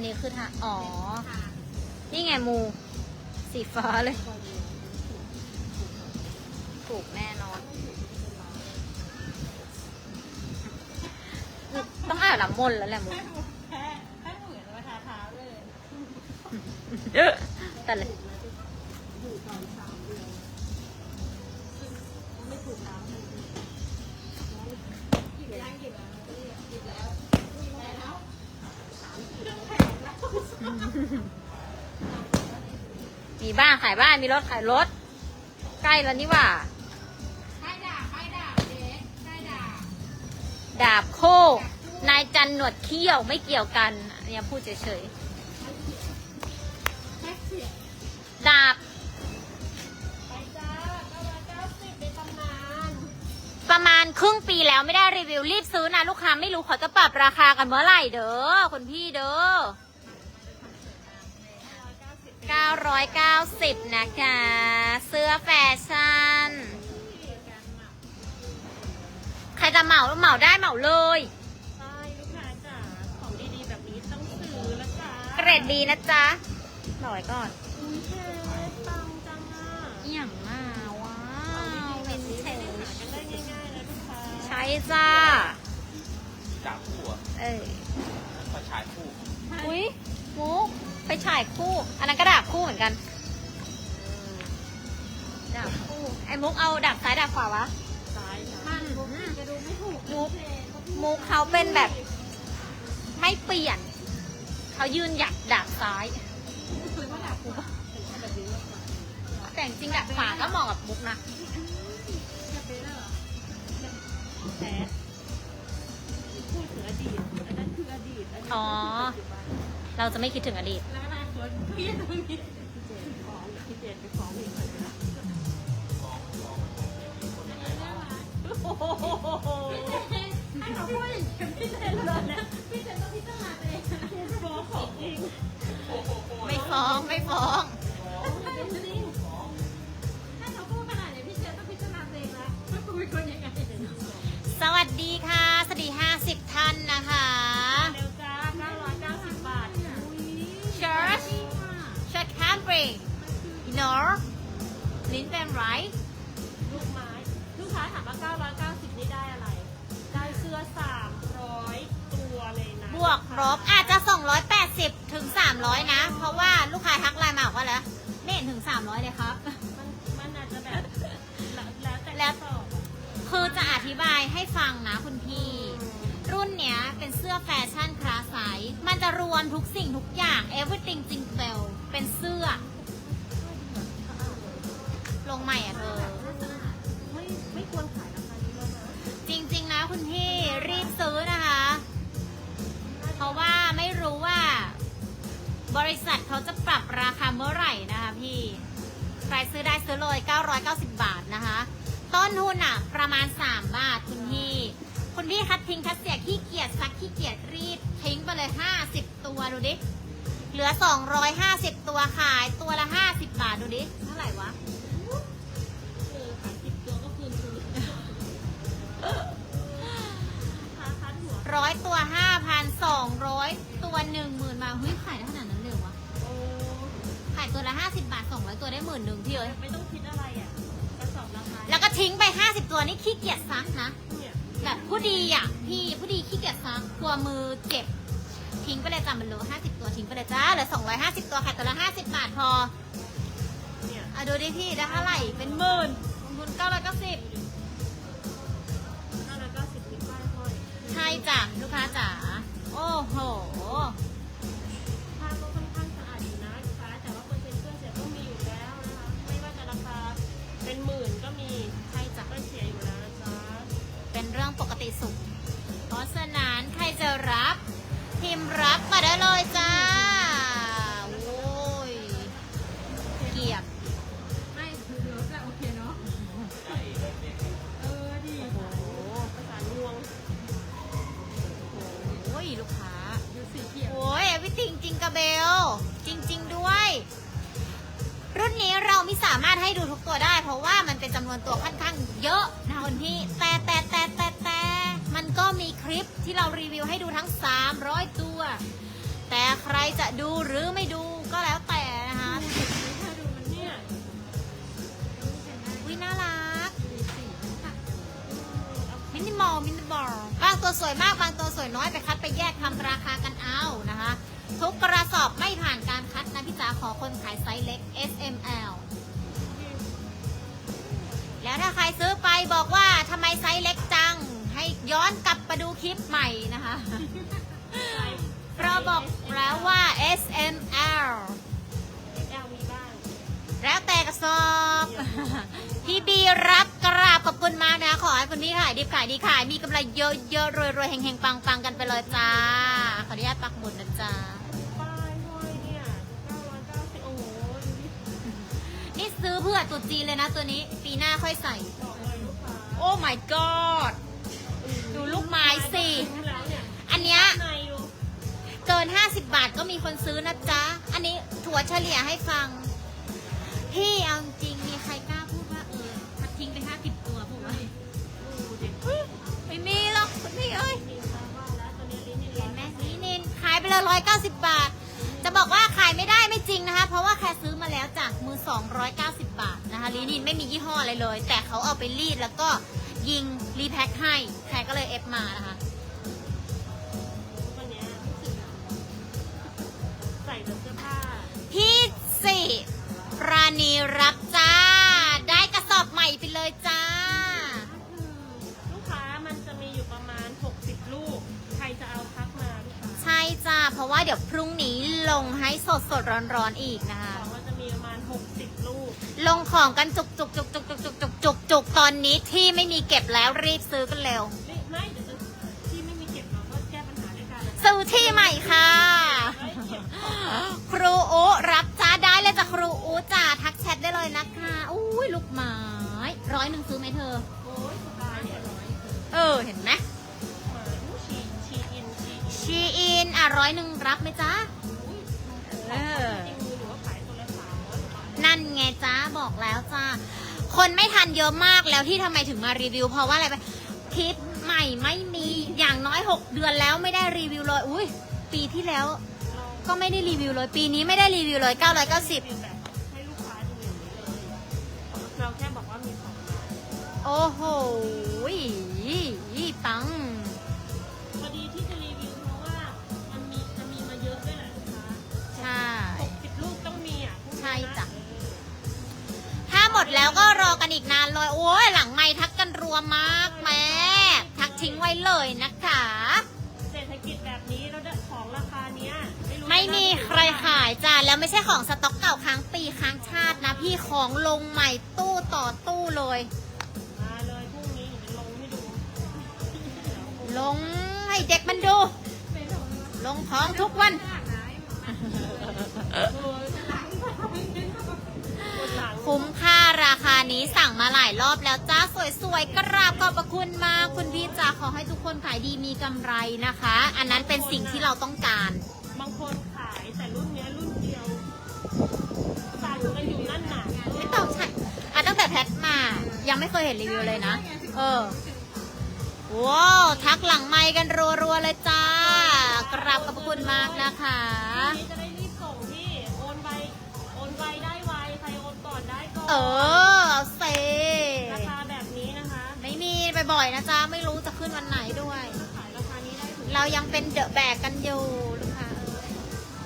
นนี้คือทาอ๋อ นี่ไงมู สีฟ้าเลย ถูกแน่นอน ต้องอ่านน้ำมนต์แล้วแหละมูแค่แค่เหมือนมาทาเท้าเลยแต่เลยไม่ถูกน้ำเลยหยิบแล้วหยิบแล้วหยิบแล้วหยิบแล้วเครื่องแข็งแล้ว มีบ้านขายบ้านมีรถขายรถ ใกล้แล้วนี่หว่าใครด่าใครด่าเจ๊ใครด่าดาบโคกนายจันหนวดเขี้ยวไม่เกี่ยวกันอันนี้พูดเฉยเสียงๆดาบไปจ้าเก้าเก้าสิบในตำนานประมาณครึ่งปีแล้วไม่ได้รีวิวรีบซื้อนะ ลูกค้าไม่รู้เขาจะปรับราคากันเมื่อไหร่เด้อคุณพี่เด้อ 990 นะคะ เสื้อแฟชั่น ใครจะเหมาเหมาได้เหมาเลย ใช่ลูกค้าจ๋าของดีๆแบบนี้ต้องซื้อแล้วจ้าเกรดดีนะจ๊ะหน่อยก่อนอุ้ยเจ๊ปังจังอะอหย่างมาว้าของวดีๆแบวิบนนี้เทไม่ได้จหากันได้ง่ายๆนะลูกค้าใช้จ้าจากคู่อะเออก็ฉายคู่อุ้ยมุก ไปฉายคู่ อันนั้นก็ดาบคู่เหมือนกันดาบคู่ไอ้มุกเอาดาบซ้ายดาบขวาวะซ้ายมันจะดูไม่ถูกมุกมุกเขาเป็นแบบ ไม่เปลี่ยน เขายืนหยัดดาบซ้ายคือว่าแบบกูแบบนี้แต่จริงๆดาบขวาก็เหมาะกับมุกนะจะเป็นเหรอแพ้พูดถึงอดีตอันนั้นคืออดีตอันนี้อ๋อคือปัจจุบัน เราจะไม่คิดถึงอดีต แล้วอนาคตพี่ตรงนี้พี่เจนฟ้องพี่เจนไปฟ้องอีกคนนะโอ้โหให้เขาพูดอย่างนี้พี่เจนเลยนะพี่เจนต้องพิจารณาตัวเองนะฟ้องของจริงไม่ฟ้องไม่ฟ้องจริงถ้าเขาพูดขนาดนี้พี่เจนต้องพิจารณาตัวเองแล้วว่าคุณเป็นคนยังไงสวัสดีค่ะ สวัสดี 50 ท่าน ลิ้นเป็นไรลูกไม้ ลูกค้าถามว่า 990 นี่ได้อะไร ได้เสื้อ 300 ตัวเลยนะบวกลบอาจจะ 280 ถึง 300 นะ เพราะว่าลูกค้าทักไลน์มาบอกว่าแล้วไม่เห็นถึง 300 เลยครับ มันมันอาจจะแบบ แล้วแต่แล้วสอบคือจะอธิบายให้ฟังนะคุณพี่ รุ่นเนี้ยเป็นเสื้อแฟชั่นคลาสไซส์มันจะรวมทุกสิ่งทุกอย่าง everything จริงเ l เป็นเสื้อ ลงใหม่อะเธอ ไม่ไม่ควรขายราคานี้แล้วนะจริงๆนะคุณพี่รีบซื้อนะคะ เพราะว่าไม่รู้ว่า บริษัทเขาจะปรับราคาเมื่อไหร่นะคะพี่ ใครซื้อได้ซื้อเลย 990 บาทนะคะ ต้นทุนอะ ประมาณ 3 บาทคุณพี่ คุณพี่คัดทิ้งคัดเสียขี้เกียจซักขี้เกียจรีดทิ้งไปเลย 50 ตัวดูดิ เหลือ 250 ตัวขายตัวละ 50 บาทดูดิ เท่าไหร่วะ มื่นหนึ่งพี่เอ้ยไม่ต้องคิดอะไรอะกระสอบราคาแล้วก็ทิ้งไปห้าสิบตัวนี่ขี้เกียจซักนะ เนี่ยแบบผู้ดีอะ พี่ผู้ดีขี้เกียจซักกลัวมือเจ็บ ทิ้งไปเลยจ้ะมันเหลือห้าสิบตัวทิ้งไปเลยจ้าเหลือสองร้อยห้าสิบตัวขายตัวละห้าสิบบาทพอเนี่ยอะดูดิพี่ได้เท่าไหร่เป็นหมื่นลงทุนเก้าร้อยเก้าสิบห้าร้อยเก้าสิบมีป้ายห้อยใช่จ้ะลูกค้าจ๋าโอ้โห วนตัวค่อนข้างเยอะนะคุณพี่แต่แต่แต่แต่แต่มันก็มีคลิปที่เรารีวิวให้ดูทั้ง 300 ตัว แต่ใครจะดูหรือไม่ดูก็แล้วแต่นะคะถ้าดูมันเนี่ยวิน่ารักมินิมอลมินิมอลบางตัวสวยมากบางตัวสวยน้อยไปคัดไปแยกทำราคากันเอานะคะ ทุกกระสอบไม่ผ่านการคัดนะพี่จ๋าขอคนขายไซส์เล็ก S M L แล้วถ้าใครซื้อไปบอกว่าทำไมไซส์เล็กจัง ให้ย้อนกลับไปดูคลิปใหม่นะคะเราบอกแล้วว่า S M L แอลมีบ้าง แล้วแต่กระสอบ พี่บีรับกราบขอบคุณมากนะ ขอให้คุณพี่ขายดีขายดีขาย มีกำไรเยอะๆรวยๆเฮงๆปังๆกันไปเลยจ้า ขออนุญาตปักหมุดนะจ๊ะป้า ซื้อเพื่อตุดจีนเลยนะตัวนี้ปีหน้าค่อยใส่ โอ้ my god ดูลูกไม้สิ อันเนี้ยในอยู่เกิน 50 บาทก็มีคนซื้อนะจ๊ะ อันนี้ถั่วเฉลี่ยให้ฟัง พี่เอาจริงมีใครกล้าพูดว่าเออพัดทิ้งไป 50 ตัวพูดว่าไม่มีหรอกคุณพี่เอ้ยเห็นไหมนี่นินขายไปเลยร้อยเก้าสิบบาท 290 บาทนะคะลีนินไม่มียี่ห้ออะไรเลย แต่เขาเอาไปรีดแล้วก็ยิงรีแพคให้แพรก็เลยเอฟมานะคะที่สิพปราณีรับจ้า ได้กระสอบใหม่ไปเลยจ้า ลูกค้ามันจะมีอยู่ประมาณ 60 ลูก ใครจะเอาพักมาใช่จ้า เพราะว่าเดี๋ยวพรุ่งนี้ลงให้สดสดร้อนๆอีกนะคะ ลงของกันจุกจุกจุกจุกจุกจุกจุกจุกจุกตอนนี้ที่ไม่มีเก็บแล้วรีบซื้อกันเร็ว ไม่ไม่เดี๋ยวจะที่ไม่มีเก็บเราก็แก้ปัญหาด้วยกันซื้อที่ใหม่ค่ะ ครูอุรับจ้าได้เลยจ้ะครูอุจ้าทักแชทได้เลยนะคะอุ้ยลูกไม้ร้อยหนึ่งซื้อไหมเธอ โอ้ยสบายเนี่ยร้อยเออเห็นไหมมาอู้ชีชีอินชีอินชีอินอะร้อยหนึ่งรับไหมจ้าเออ จริง นั่นไงจ้าบอกแล้วจ้าคนไม่ทันเยอะมากแล้วที่ทำไมถึงมารีวิว เพราะว่าอะไรไปคลิปใหม่ไม่มีอย่างน้อย 6 เดือนแล้วไม่ได้รีวิวเลยอุ้ยปีที่แล้วเราก็ไม่ได้รีวิวเลย ปีนี้ไม่ได้รีวิวเลย 990รีวิวแบบให้ลูกค้าดูอย่างนี้เลยเราแค่บอกว่ามีของมาโอ้โหปัง พอดีที่จะรีวิวเพราะว่ามันมีจะมีมาเยอะด้วยแหละลูกค้าใช่หกสิบลูกต้องมีอะพวกนี้นใช่จ้ะเออถ้า หมดแล้วก็รอกันอีกนานเลยโอ้ยหลังไม่ทักกันรัวมากแม่ทักทิ้งไว้เลยนะคะเศรษฐกิจแบบนี้แล้วได้ของราคาเนี้ยรู้ไม่มีจะใครขายจ้าแล้วไม่ใช่ของสต็อกเก่าค้างปีค้างชาตินะ พี่ของลงใหม่ตู้ต่อตู้เลยมาเลยพรุ่งนี้เดี๋ยวลงให้ดูลงให้เด็กมันดู ลงของทุกวัน คุ้มค่าราคานี้สั่งมาหลายรอบแล้วจ้าสวยๆกราบขอบพระคุณมากคุณพี่จ๋าขอให้ทุกคนขายดีมีกำไรนะคะ อันนั้นเป็นสิ่งที่เราต้องการ บางคนขายแต่รุ่นเนี้ยรุ่นเดียวสั่งกันอยู่นั่นหนาไม่ต้องใช่อะตั้งแต่แพทมา ยังไม่เคยเห็นรีวิวเลยนะ เออว้าวทักหลังไมค์กันรัวๆเลยจ้ากราบขอบพระคุณมากนะคะ เออเอาเซราคาแบบนี้นะคะ ไม่มีบ่อยๆนะจ๊ะ ไม่รู้จะขึ้นวันไหนด้วย ขายราคานี้ได้ถึงเรายังเป็นเดอะแบกกันอยู่ลูกค้า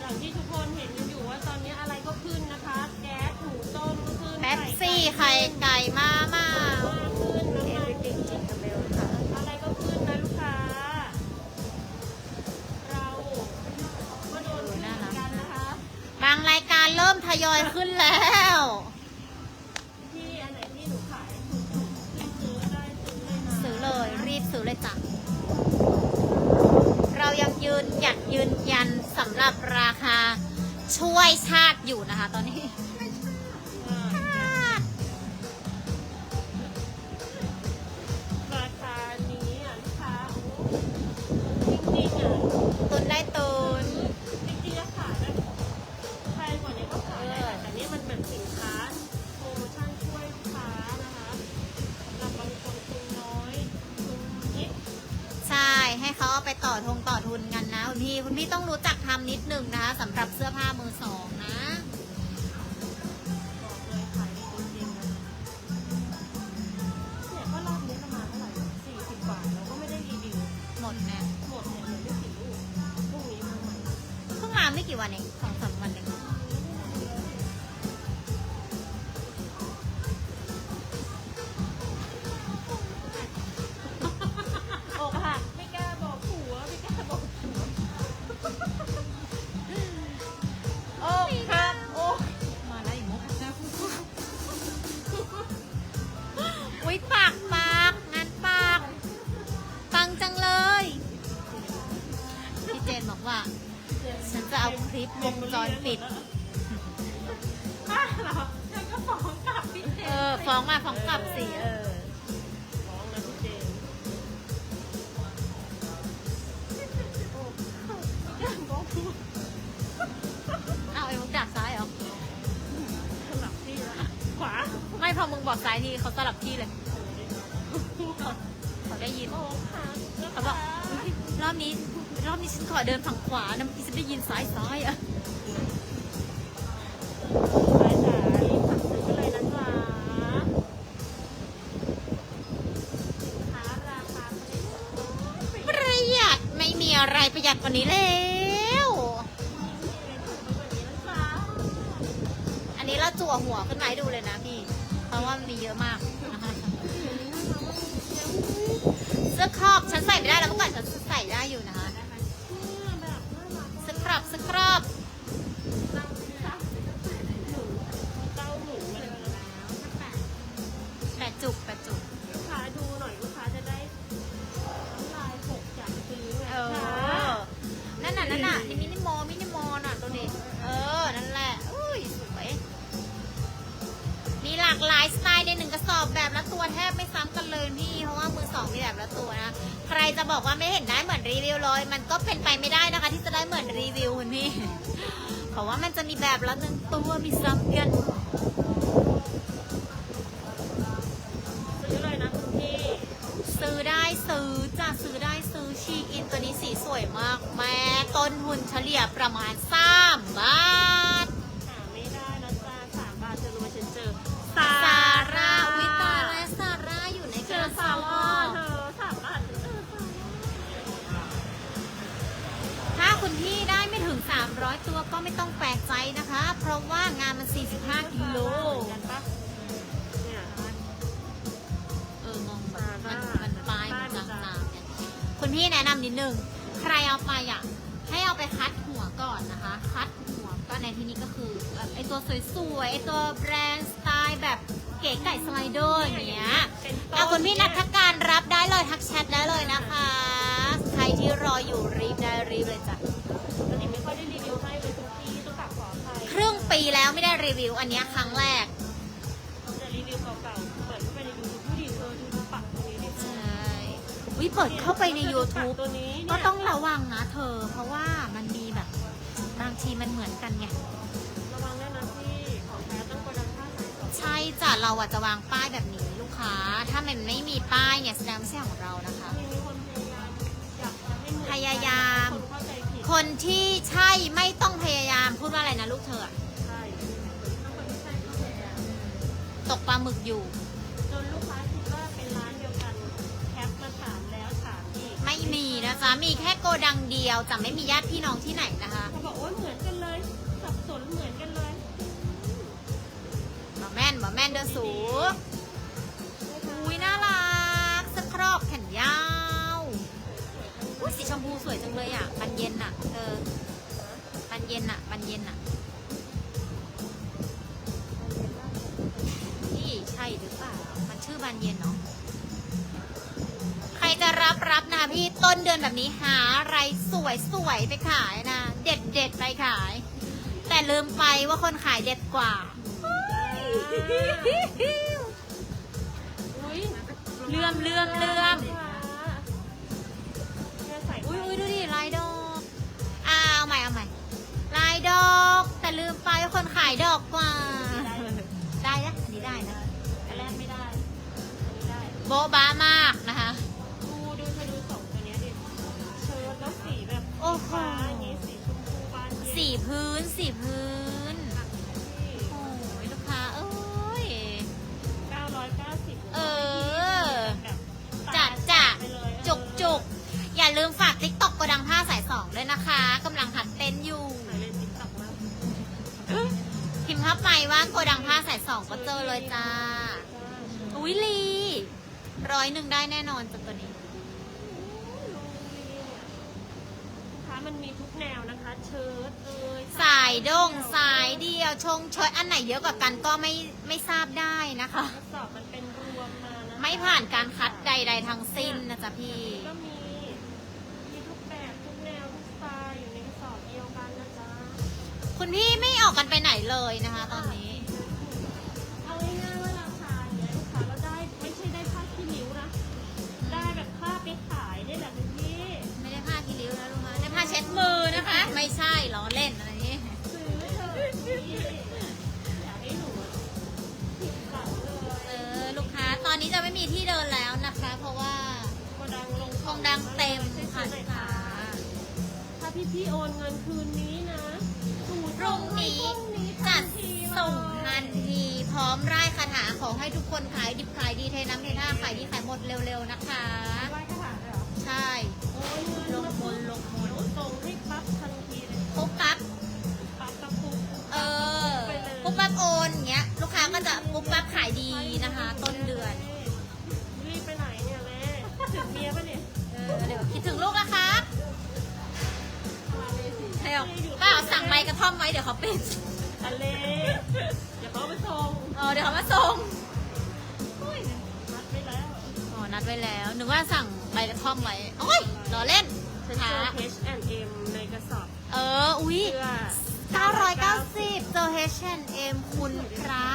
อย่างที่ทุกคนเห็นกันอยู่ว่าตอนนี้อะไรก็ขึ้นนะคะ แก๊สหมูต้มก็ขึ้นแป๊บซี่ไข่ไก่มามามาขึ้นน้ำมัน everything จิงกับเบลค่ะอะไรก็ขึ้นนะลูกค้า เราก็โดนขึ้นเหมือนกันนะคะ บางรายการเริ่มทยอยขึ้นแล้ว คะตอนนี้อ่าชาติราคานี้อะลูกค้าโอ้จริงๆอะ ตุนได้ตุนจริงๆแล้วขายได้แพงกว่านี้ก็ขายได้แหละแต่นี่มันเป็นสินค้าโปรโมชั่นช่วยลูกค้านะคะสำหรับบางคนทุนน้อยทุนนิดใช่ให้เขาเอาไปต่อทงต่อทุนกันนะคุณพี่คุณพี่ต้องรู้จักทำนิดนึงนะคะสำหรับเสื้อผ้ามือสอง พอมึงบอกซ้ายทีเขาสลับที่เลยเขาได้ยินโอ้ค่ะเขาบอกอุ๊ยรอบนี้ รอบนี้ฉันขอเดินฝั่งขวานะเมื่อกี้ฉันได้ยินซ้ายซ้ายอะ ไม่ได้แล้วเมื่อก่อนฉันใส่ได้อยู่นะคะสครับสครับ เพราะว่ามันจะมีแบบละหนึ่งตัวมีซ้ำกันซื้อเลยนะคุณพี่ ซื้อได้ซื้อจะซื้อได้ซื้อชีอินตัวนี้สีสวยมาก แม่ต้นทุนเฉลี่ยประมาณสามบาท พี่แนะนำนิดนึง ใครเอาไปอะ ให้เอาไปคัดหัวก่อนนะคะ คัดหัวก็ในที่นี้ก็คือแบบไอตัวสวยๆ ไอตัวแบรนด์สไตล์แบบเก๋ไก่สไลเดอร์อย่างเงี้ยเป็นต้นเอาคุณพี่นัทการรับได้เลยทักแชทได้เลยนะคะ ใครที่รออยู่รีบได้รีบเลยจ้ะ ตอนนี้ไม่ค่อยได้รีวิวให้เลยทุกที่ต้องกลับขออภัย ครึ่งปีแล้วไม่ได้รีวิวอันเนี้ยครั้งแรก เปิดเข้าไปใน YouTube ตัวนี้ก็ต้องระวังนะเธอ เพราะว่ามันมีแบบบางทีมันเหมือนกันไง ระวังด้วยนะพี่ของแท้ต้องกดดันค่าสายใช่จ้ะเราอะจะวางป้ายแบบนี้ลูกค้า ถ้ามันไม่มีป้ายเนี่ยแสดงไม่ใช่ของเรานะคะ มีคนพยายามอยากจะให้เหมือนพยายาม คนเข้าใจผิดคนที่ใช่ไม่ต้องพยายามพูดว่าอะไรนะลูกเธออะใช่ถ้าคนที่ใช่ก็พยายาม ตกปลาหมึกอยู่ นะจ๊ะมีแค่โกดังเดียวจะไม่มีญาติพี่น้องที่ไหนนะคะ เขาบอกโอ้ยเหมือนกันเลย สับสนเหมือนกันเลยบอแม่นบอแม่นเด้อสูอุ้ยน่ารักสครอบแขนยาวอุ้ยสีชมพูสวยจังเลยอะปันเย็นอะ เออปันเย็นอะปันเย็นอะ อนแบบนี้หาอะไรสวยสวยๆไปขายนะ เด็ดเด็ดๆไปขาย แต่ลืมไปว่าคนขายเด็ดกว่าอุ้ยเลื่อมเลื่อมเลื่อมเนี่ยใส่อุ้ยอุ้ยดูดิลายดอกอ่าเอาใหม่เอาใหม่ลายดอก แต่ลืมไปว่าคนขายดอกกว่า ได้นะอันนี้ได้นะอันแรกไม่ได้อันนี้ได้โบ๊ะบ้ามาก้าสี่พื้นสี่พื้น โอ้ยลูกค้าเอ้ย เก้าร้อยเก้าสิบเออจัดจัดไจุกจุกอย่าลืมฝากติ๊กต็อกกระดังผ้าสายสองด้วยนะคะกำลังหัดเต้นอยู่ทิพิมพ์ทับไปว่าโกดังผ้าสายสองก็เจอเลยจ้า อุ้ยลีร้อยหนึ่งได้แน่นอนจากตัวนี้ มันมีทุกแนวนะคะ เชิ้ตเอ่ยสายดงสายเดียวชงเชิดอันไหนเยอะกว่ากันก็ไม่ไม่ทราบได้นะคะ ทดสอบมันเป็นรวมมานะไม่ผ่านการคัดใด ๆทั้งสิ้นนะจ๊ะพี่ ก็มี มีทุกแบบทุกแนวทุกสไตล์อยู่ในกระสอบเดียวกันนะจ๊ะ คุณพี่ไม่ออกกันไปไหนเลยนะคะ ตอนนี้ เอาง่ายๆว่าราคาเนี่ยลูกค้าเราได้ไม่ใช่ได้ผ้าขี้ริ้วนะ ได้แบบผ้าไปขายได้แบบนี้ไม่ พี่พี่ๆโอนเงินคืนนี้นะหนูพรุ่งนี้จัดส่งทันที พร้อมไร่คาถาขอให้ทุกคนขายดิบขายดีเทน้ำเทท่าขายดีขายหมดเร็วๆนะคะไหว้กระถางเลยเหรอ ใช่ มไว้เดี๋ยวเขาปิดทะเลเดี๋ยวเขาไปส่งเออเดี๋ยวเขามาส่งนัดไปแล้วอ๋อนัดไว้แล้วนึกว่าสั่งใบกระท่อมไว้โอ้ยรอเล่นฉันเจค่ะอ H&M ในกระสอบเอออุ้ย เสื้อ990เจอ H&M คุณพระ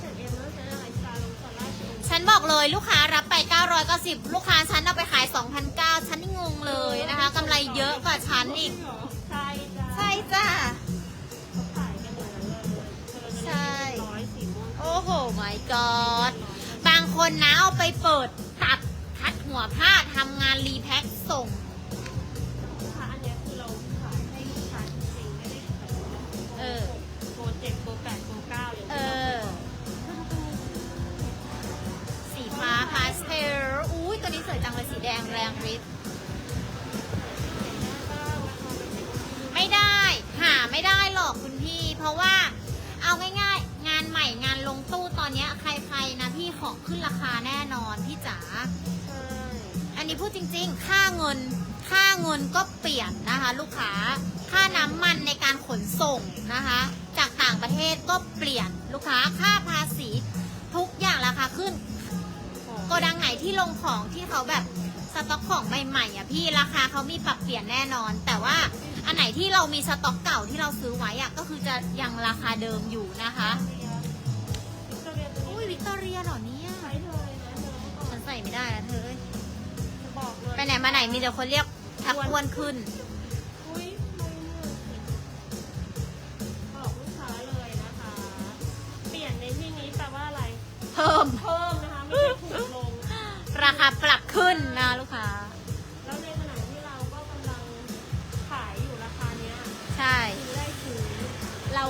H&M แล้วใช้อะไรซาลงซาร่าเชนฉันบอกเลยลูกค้ารับไป 990 ลูกค้าฉันเอาไปขาย2,900ฉันนี่งงเลยนะคะกำไรเยอะกว่าฉันอีกใช่จ้ะใช่จ้าเขาขายกันอย่างนั้นเลยเธอ ใช่ร้อยสีม่วงโอ้โห my god บางคนนะเอาไปเปิดตัดคัดหัวผ้าทำงานรีแพ็คส่งค่ะอันเนี้ยคือเราขายให้ลูกค้าจริงๆไม่ได้ขายเออโปรเจ็ดโปรแปดโปรเก้าอย่างเอที่เราอสีฟ้าพาสเทลอุ้ยตัวนี้สวยจังเลยสีแดงแรงฤทธิ์ หาไม่ได้หรอกคุณพี่ เพราะว่าเอาง่ายๆ งานใหม่งานลงตู้ตอนเนี้ยใครๆนะพี่ของขึ้นราคาแน่นอนพี่จ๋า ใช่อันนี้พูดจริงๆ ค่าเงิน ค่าเงินก็เปลี่ยนนะคะ ลูกค้า ค่าน้ำมันในการขนส่งนะคะ จากต่างประเทศก็เปลี่ยนลูกค้า ค่าภาษีทุกอย่างราคาขึ้น โกดังไหนที่ลงของที่เขาแบบสต็อกของใหม่ๆอะพี่ราคาเขามีปรับเปลี่ยนแน่นอน แต่ว่า อันไหนที่เรามีสต็อกเก่าที่เราซื้อไว้อะก็คือจะยังราคาเดิมอยู่นะคะวิกตอเรียตัวอุ้ยนี้วิกตอเรียเหรอเนี่ยใช้เลยนะเธอเมื่อก่อนฉันใส่ไม่ได้แล้วเธอเอ้ยจะบอกเลยไปไหนมาไหนมีแต่คนเรียกทักอ้วนขึ้นอุ้ยไม่เหนื่อยบอกลูกค้าเลยนะคะเปลี่ยนในที่นี้แปลว่าอะไรเพิ่มเพิ่มนะคะไม่ใช่ถูกลง ราคาปรับขึ้นนะลูกค้า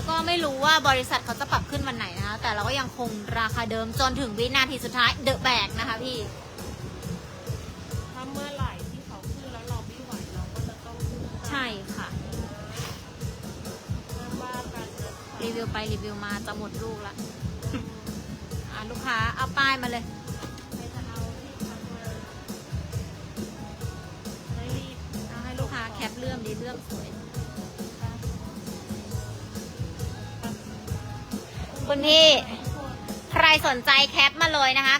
ก็ไม่รู้ว่าบริษัทเขาจะปรับขึ้นวันไหนนะคะ แต่เราก็ยังคงราคาเดิมจนถึงวินาทีสุดท้ายเดอะแบกนะคะพี่ ถ้าเมื่อไหร่ที่เขาขึ้นแล้วเราไม่ไหวเราก็จะต้องขึ้นตามใช่ค่ะห้ามว่ากันนะคะรีวิวไปรีวิวมาจะหมดลูกละ อะลูกค้าเอาป้ายมาเลย ใครจะเอาที่ทักมาได้รีบ เอาให้ลูกค้าแคปเลื่อมดีเลื่อมสวย คุณพี่ ใครสนใจแคปมาเลยนะคะ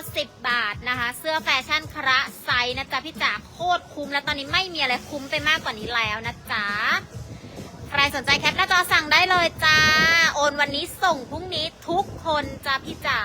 990 บาทนะคะ เสื้อแฟชั่นคระไซส์นะจ๊ะพี่จ๋าโคตรคุ้มแล้วตอนนี้ไม่มีอะไรคุ้มไปมากกว่านี้แล้วนะจ๊ะใครสนใจแคปหน้าจอสั่งได้เลยจ้า โอนวันนี้ส่งพรุ่งนี้ทุกคนจ้าพี่จ๋า